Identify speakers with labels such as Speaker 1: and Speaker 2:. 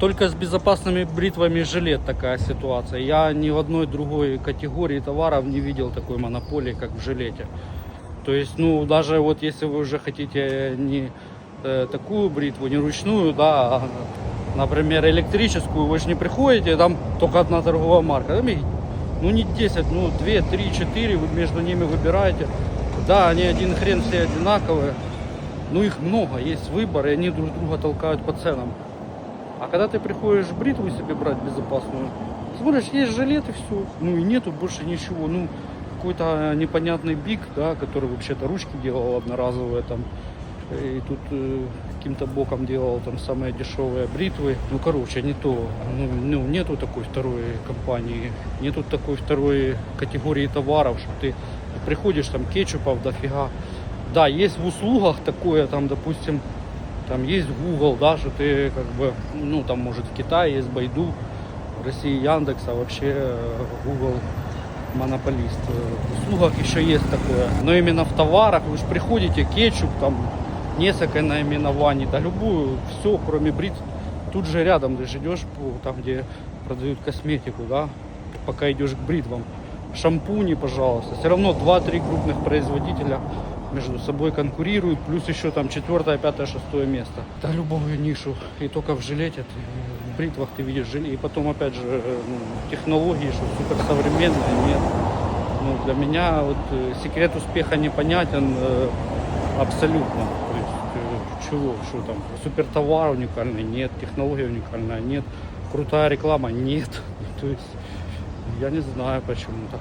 Speaker 1: Только с безопасными бритвами жилет такая ситуация. Я ни в одной другой категории товаров не видел такой монополии, как в жилете. То есть, ну, даже вот если вы уже хотите не э, такую бритву, не ручную, да, а, например, электрическую, вы же не приходите, там только одна торговая марка. Там их, ну, не 10, ну, 2, 3, 4, вы между ними выбираете. Да, они один хрен все одинаковые, но их много, есть выбор, и они друг друга толкают по ценам. А когда ты приходишь бритву себе брать безопасную, смотришь, есть жилет и все. Ну и нету больше ничего. Ну, какой-то непонятный биг, да, который вообще-то ручки делал одноразовые там. И тут э, каким-то боком делал там самые дешевые бритвы. Ну, короче, не то. Ну, ну, нету такой второй компании, нету такой второй категории товаров, что ты приходишь, там кетчупов дофига. Да, есть в услугах такое, там, допустим, там есть Google, да, что ты как бы, ну там может в Китае есть Байду, в России Яндекс, а вообще э, Google монополист. Э, В услугах еще есть такое. Но именно в товарах вы же приходите, кетчуп, там несколько наименований, да любую, все, кроме брит, тут же рядом ты же идешь, там где продают косметику, да, пока идешь к бритвам. Шампуни, пожалуйста. Все равно 2-3 крупных производителя между собой конкурируют, плюс еще там четвертое, пятое, шестое место. Да любую нишу, и только в жилете, ты, в бритвах ты видишь жилет, и потом опять же э, ну, технологии, что суперсовременные, нет. Ну, для меня вот э, секрет успеха непонятен э, абсолютно. То есть чего, что там, супертовар уникальный, нет, технология уникальная, нет, крутая реклама, нет. То есть я не знаю почему так.